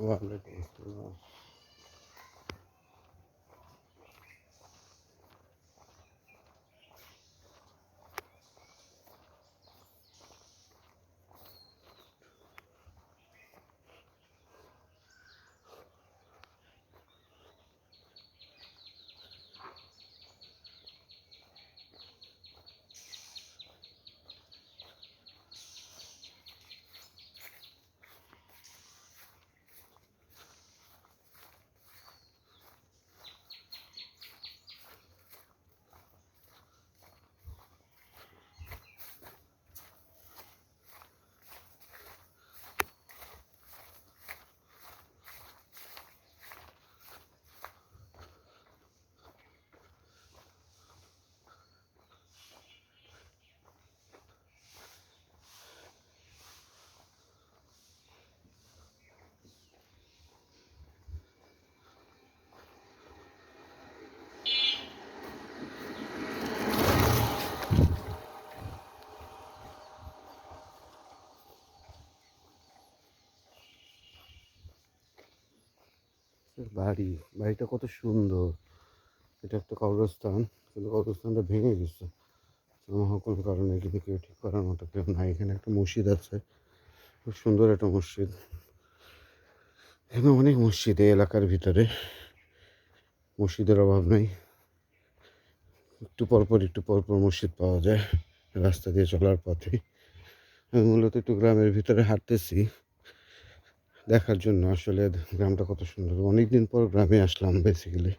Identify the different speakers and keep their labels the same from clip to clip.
Speaker 1: 我那东西。বাড়ি, বাড়িটা কত সুন্দর। এটা একটা কবরস্থান, কিন্তু কবরস্থানটা ভেঙে গেছে। কোনো কারণে এখানে কেউ ঠিক করার মতো কেউ নাই। এখানে একটা মসজিদ আছে। খুব সুন্দর একটা মসজিদ। এখানে অনেক মসজিদ এই এলাকার ভিতরে। মসজিদের অভাব নেই। একটু পরপর একটু পরপর মসজিদ পাওয়া যায়। রাস্তা দিয়ে চলার পথে। আমি মূলত একটু গ্রামের ভিতরে হাঁটতেছি। দেখার জন্য আসলে গ্রামটা কত সুন্দর। অনেক দিন পর গ্রামে আসলাম বেসিক্যালি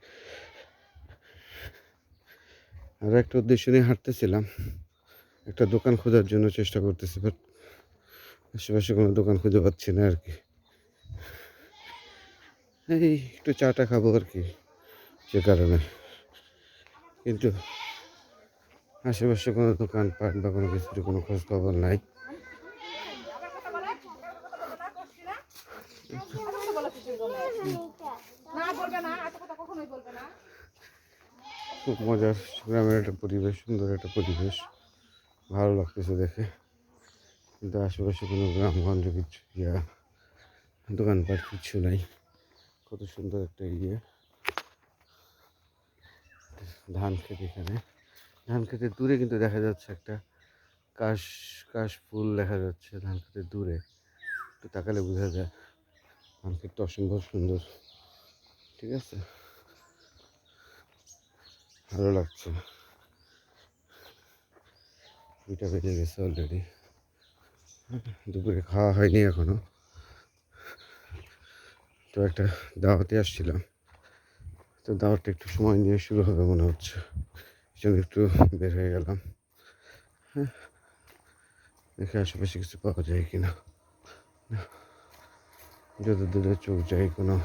Speaker 1: আর একটা উদ্দেশ্য নিয়ে হাঁটতেছিলাম। একটা দোকান খোঁজার জন্য চেষ্টা করতেছি বাট আশেপাশে কোনো দোকান খুঁজে পাচ্ছি না আর কি। এই একটু চাটা খাব আর কি সে কারণে। কিন্তু আশেপাশে কোনো দোকান পাট বা কোনো কিছুর কোনো খোঁজ খবর নাই
Speaker 2: না বলবে না এত কথা কখনোই বলবে না
Speaker 1: খুব মজার গ্রামের একটা পরিবেশ, সুন্দর একটা পরিবেশ। ভালো লাগতেছে দেখে। কিন্তু আশেপাশে কোনো গ্রামগঞ্জ কিছু, ইয়া, দোকানপাট কিছু নাই। কত সুন্দর একটা ইয়ে। ধান ক্ষেত এখানে। ধান ক্ষেতের দূরে কিন্তু দেখা যাচ্ছে একটা কাশ কাশ ফুল দেখা যাচ্ছে ধান ক্ষেতের দূরে। একটু তাকালে বোঝা যায়। ক্ষেতটা অসম্ভব সুন্দর। ঠিক আছে? ভালো লাগছে। দুইটা বেজে গেছে অলরেডি দুপুরে খাওয়া হয়নি এখনও। তো একটা দাওয়াতে আসছিলাম। তো দাওয়াতটা একটু সময় নিয়ে শুরু হবে মনে হচ্ছে। এই জন্য একটু বের হয়ে গেলাম। হ্যাঁ? দেখে আশেপাশে কিছু পাওয়া যায় কিনা। যত দূরে চোখ যায়, কোনো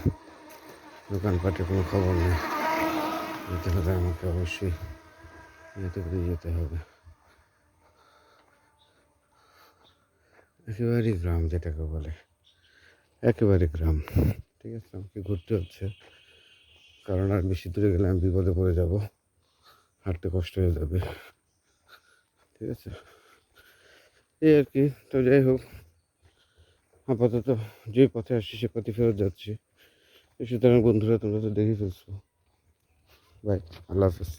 Speaker 1: দোকানপাটে কোনো খবর নেই। যেতে হবে আমাকে অবশ্যই যেতে করে যেতে হবে। একেবারেই গ্রাম যেটাকে বলে। একেবারে গ্রাম। ঠিক আছে, আমাকে ঘুরতে হচ্ছে। কারণ আর বেশি দূরে গেলে আমি বিপদে পড়ে যাব। হাঁটতে কষ্ট হয়ে যাবে। ঠিক আছে? এই আর কি। তো যাই হোক। আপাতত যে পথে আসছি, সে পথে ফেরত যাচ্ছি। সুতরাং বন্ধুরা, তোমরা তো দেখে ফেলছো। বাই, আল্লাহ হাফেজ।